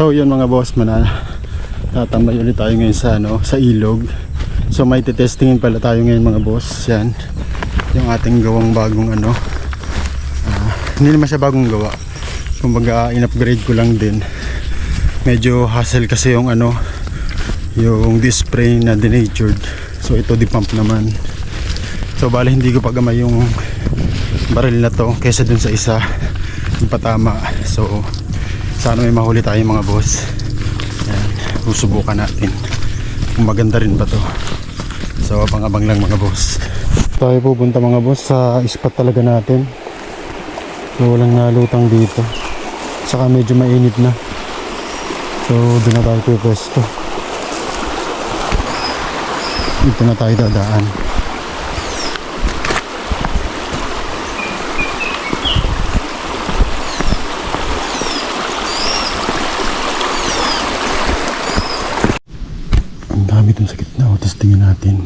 So yun mga boss, mana tatambay ulit tayo ngayon sa ano, sa ilog. So may testingin pala tayo ngayon mga boss. Yan. Yung ating gawang bagong ano. ah, hindi naman siya bagong gawa. Kumbaga in-upgrade ko lang din. Medyo hassle kasi yung ano yung display na denatured. So ito di pump naman. So bali hindi ko pagamay yung baril na to kaysa dun sa isa yung patama. So sana may mahuli tayo mga boss. Yan, susubukan natin. Kung maganda rin ba to. So abang-abang lang mga boss. Tayo pupunta mga boss sa spot talaga natin. So walang nalutang dito. Saka medyo mainit na. So doon na tayo pwesto. Dito na tayo dadaan. Ang dami dun sa gitna. O, tapos tingnan natin.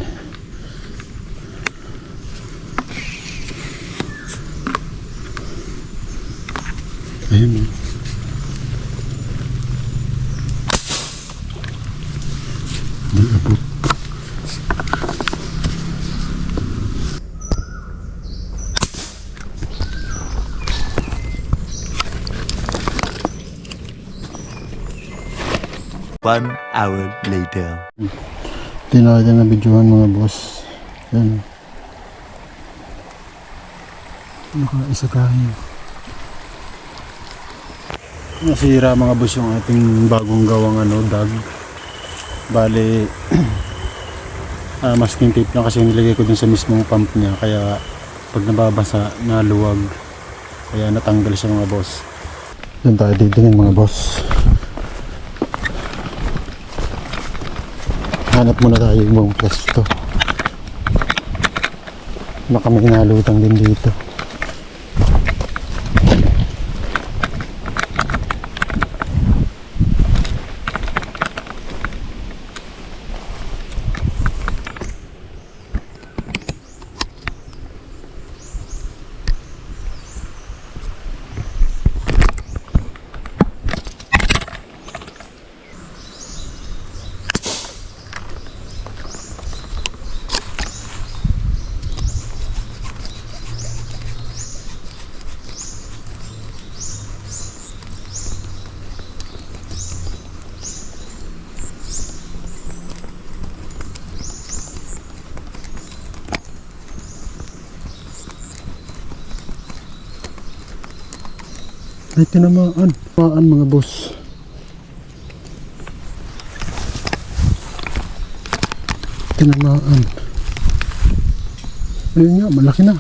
Ayun. o. Di abot. One hour later. Hindi na natin na videohan mga boss. Yan. Nakaisa tayo. Nasira mga boss yung ating bagong gawang ano, dag. Bale, ah, masking tape lang kasi nilagay ko dun sa mismong pump niya. Kaya pag nababasa, naluwag. Kaya natanggal siya mga boss. Yan tayo titingin mga boss. Hanap muna tayo buong pwesto. Baka may nalutang din dito ay tinamaan. Tinamaan mga boss. Tinamaan. Ayun nga malaki na.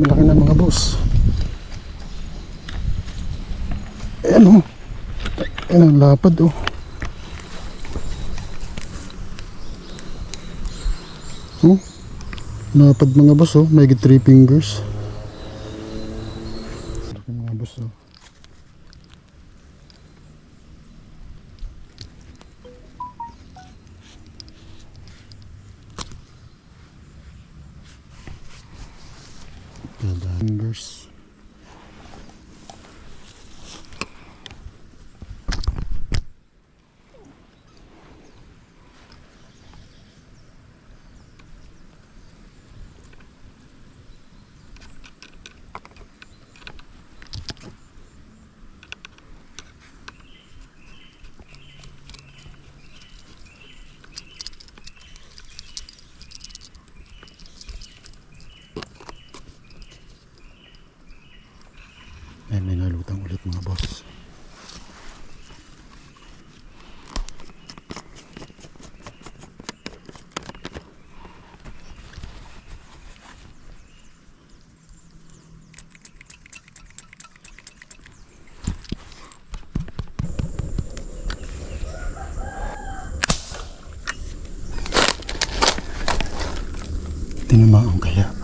Malaki na mga boss. Ayan o ayan ang lapad oh. Oh Napad mga boss oh, may 3 fingers. Laki mga boss oh. Fingers. Ay, may nalutang ulit mga boss. Tinamaan kaya.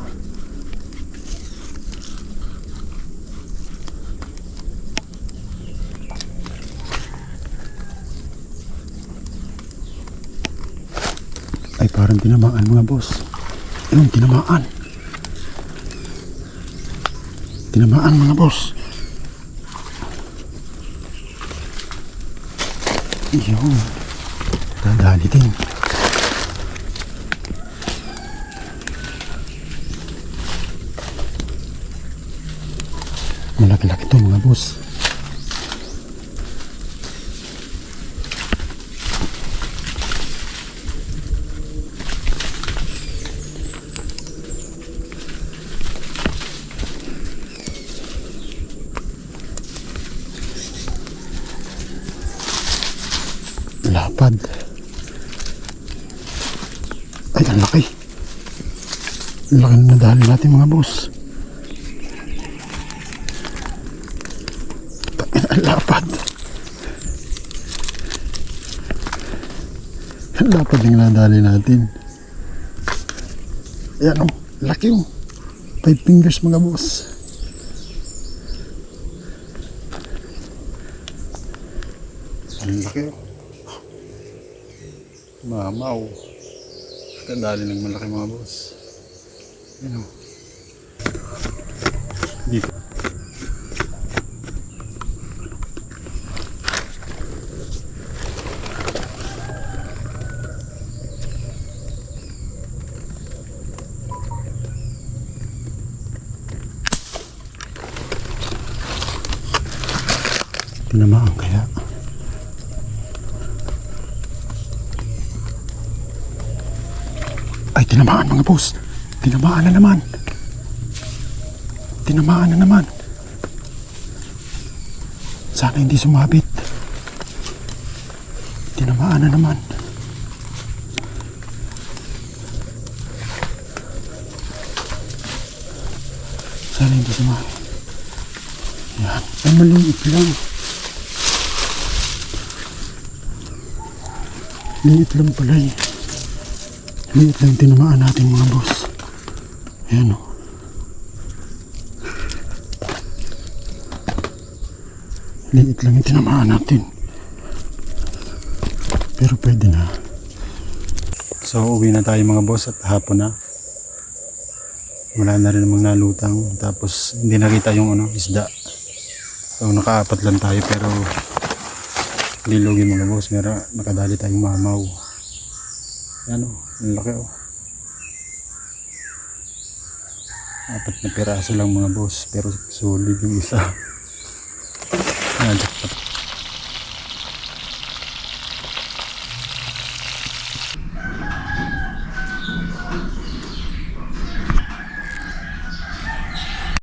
Ay parang tinamaan mga boss. Ayun, tinamaan. tinamaan mga boss. Yun. Dadali din. Malaki-laki to mga boss. Lapad. Ay, ang laki. Ang laki na nadali natin mga boss. Ang lapad. Ang lapad yung nadali natin. Ayan o, laki o. Five fingers mga boss. Ang laki o. Mamaw. Kadali ng malaki mga boss. Yan o. Dito. Tinamaan kaya. Tinamaan mga boss. Tinamaan na naman. Tinamaan na naman. Sana hindi sumabit. Tinamaan na naman. Sana hindi sumabit. Yan. Ay, maliit lang. Liit lang pala eh. Liit lang tinamaan natin mga boss. Ayan o. Liit lang tinamaan natin. Pero pwede na. So uwi na tayo mga boss at hapon na. Wala na rin namang nalutang. Tapos hindi nakita yung ano, isda. So nakaapat lang tayo pero hindi lugi mga boss. Meron nakadali tayong mamaw. Yan o, ang laki o. Apat na piraso lang mga boss, pero solid yung isa. Yan,